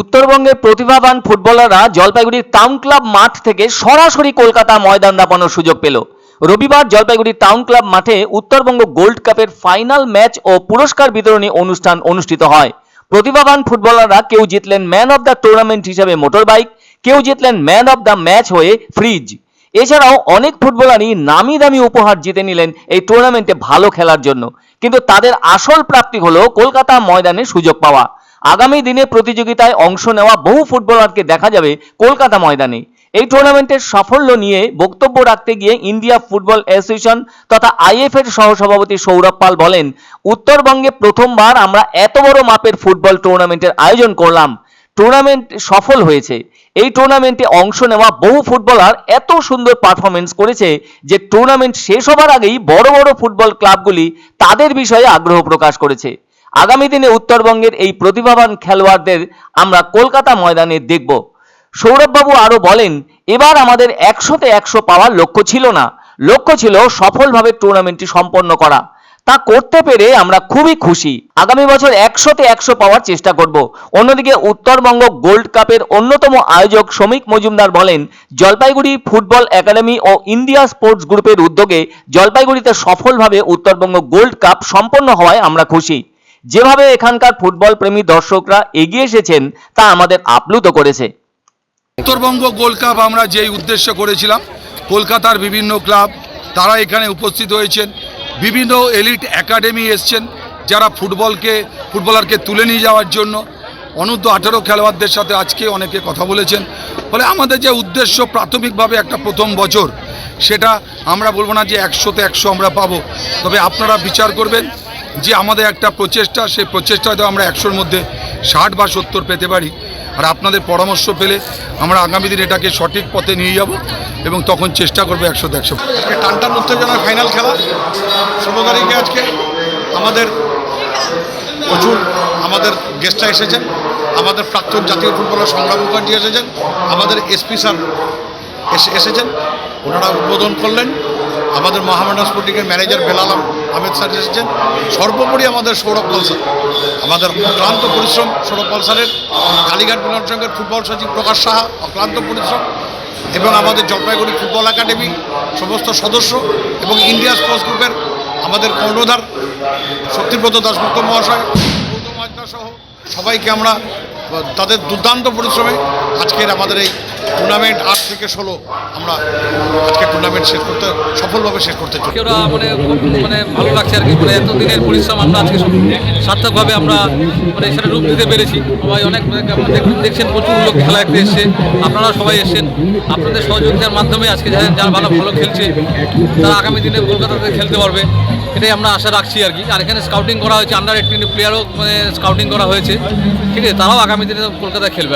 উত্তরবঙ্গের প্রতিভাবান ফুটবলাররা জলপাইগুড়ির টাউন ক্লাব মাঠ থেকে সরাসরি কলকাতা ময়দান দাপানোর সুযোগ পেল। রবিবার জলপাইগুড়ি টাউন ক্লাব মাঠে উত্তরবঙ্গ গোল্ড কাপের ফাইনাল ম্যাচ ও পুরস্কার বিতরণী অনুষ্ঠান অনুষ্ঠিত হয়। প্রতিভাবান ফুটবলাররা কেউ জিতলেন ম্যান অফ দ্য টুর্নামেন্ট হিসেবে মোটর বাইক কেউ জিতলেন ম্যান অফ দ্য ম্যাচ হয়ে ফ্রিজ। এছাড়াও অনেক ফুটবলারই নামি দামি উপহার জিতে নিলেন এই টুর্নামেন্টে ভালো খেলার জন্য। কিন্তু তাদের আসল প্রাপ্তি হলো কলকাতা ময়দানে সুযোগ পাওয়া। আগামী দিনে প্রতিযোগিতায় অংশ নেওয়া বহু ফুটবলারকে দেখা যাবে কলকাতা ময়দানে। এই টুর্নামেন্টের সাফল্য নিয়ে বক্তব্য রাখতে গিয়ে ইন্ডিয়া ফুটবল অ্যাসোসিয়েশন তথা আইএফ এর সহসভাপতি সৌরভ পাল বলেন, উত্তরবঙ্গে প্রথমবার আমরা এত বড় মাপের ফুটবল টুর্নামেন্টের আয়োজন করলাম। টুর্নামেন্ট সফল হয়েছে। এই টুর্নামেন্টে অংশ নেওয়া বহু ফুটবলার এত সুন্দর পারফরমেন্স করেছে যে টুর্নামেন্ট শেষ হবার আগেই বড় বড় ফুটবল ক্লাবগুলি তাদের বিষয়ে আগ্রহ প্রকাশ করেছে। আগামী দিনে উত্তরবঙ্গের এই প্রতিভাবান খেলোয়াড়দের আমরা কলকাতা ময়দানে দেখব। সৌরভবাবু আরও বলেন, এবার আমাদের একশোতে একশো পাওয়ার লক্ষ্য ছিল না। লক্ষ্য ছিল সফলভাবে টুর্নামেন্টটি সম্পন্ন করা। তা করতে পেরে আমরা খুবই খুশি। আগামী বছর একশোতে একশো পাওয়ার চেষ্টা করব। অন্যদিকে উত্তরবঙ্গ গোল্ড কাপের অন্যতম আয়োজক শ্রমিক মজুমদার বলেন, জলপাইগুড়ি ফুটবল একাডেমি ও ইন্ডিয়া স্পোর্টস গ্রুপের উদ্যোগে জলপাইগুড়িতে সফলভাবে উত্তরবঙ্গ গোল্ড কাপ সম্পন্ন হওয়ায় আমরা খুশি। যেভাবে এখানকার ফুটবল প্রেমী দর্শকরা এগিয়ে এসেছেন, তা আমাদের আপ্লুত করেছে। উত্তরবঙ্গ গোল্ড কাপ আমরা যেই উদ্দেশ্য করেছিলাম, কলকাতার বিভিন্ন ক্লাব, তারা এখানে উপস্থিত হয়েছেন। বিভিন্ন এলিট একাডেমি এসছেন, যারা ফুটবলকে, ফুটবলারকে তুলে নিয়ে যাওয়ার জন্য। অনূর্ধ্ব আঠেরো খেলোয়াড়দের সাথে আজকে অনেকে কথা বলেছেন। ফলে আমাদের যে উদ্দেশ্য প্রাথমিকভাবে একটা প্রথম বছর, সেটা আমরা বলব না যে একশোতে একশো আমরা পাবো। তবে আপনারা বিচার করবেন যে আমাদের একটা প্রচেষ্টা, সেই প্রচেষ্টা হয়তো আমরা একশোর মধ্যে ষাট বা সত্তর পেতে পারি। আর আপনাদের পরামর্শ পেলে আমরা আগামী দিন এটাকে সঠিক পথে নিয়ে যাব এবং তখন চেষ্টা করব একশো একশো আজকে টানটান উত্তেজনার ফাইনাল খেলা ষোলো তারিখে আজকে আমাদের প্রচুর আমাদের গেস্টরা এসেছেন, আমাদের প্রাক্তন জাতীয় ফুটবলার সংগ্রাম মুখার্জি এসেছেন, আমাদের এসপি স্যার এসে, এসেছেন। ওনারা উদ্বোধন করলেন। আমাদের মহামান্ডা স্পোর্টিংয়ের ম্যানেজার বেলাল আম- আহমেদ স্যার এসেছেন। সর্বোপরি আমাদের সৌরভ পাল স্যার। আমাদের অক্লান্ত পরিশ্রম সৌরভ পাল স্যারের। কালীঘাট মিলন সংঘের ফুটবল সচিব প্রকাশ সাহা, অক্লান্ত পরিশ্রম। এবং আমাদের জলপাইগুড়ি ফুটবল একাডেমি, সমস্ত সদস্য এবং ইন্ডিয়া স্পোর্টস গ্রুপের আমাদের কর্ণধার শক্তিব্রত দাসগুপ্ত মহাশয়, গৌতম হাজরা সহ সবাইকে আমরা, তাদের দুর্দান্ত পরিশ্রমে আজকের আমাদের এই টুর্নামেন্ট আট থেকে ষোলো আমরা আজকে টুর্নামেন্ট শেষ করতে সফলভাবে শেষ করতে চলি ওরা মানে মানে ভালো লাগছে আর কি। মানে এত দিনের পরিশ্রম আমরা আজকে সার্থকভাবে আমরা মানে সেটা রূপ দিতে পেরেছি। সবাই অনেক মানে দেখছেন প্রচুর লোক খেলা দেখতে এসছে। আপনারা সবাই এসছেন। আপনাদের সহযোগিতার মাধ্যমে আজকে যারা যারা ভালো ভালো খেলছে, তারা আগামী দিনে কলকাতাতে খেলতে পারবে। এটাই আমরা আশা রাখছি আর কি। আর এখানে স্কাউটিং করা হয়েছে। আন্ডার এইটিন প্লেয়ারও মানে স্কাউটিং করা হয়েছে। ঠিক আছে, তারাও আগামী দিনে কলকাতায় খেলবে আর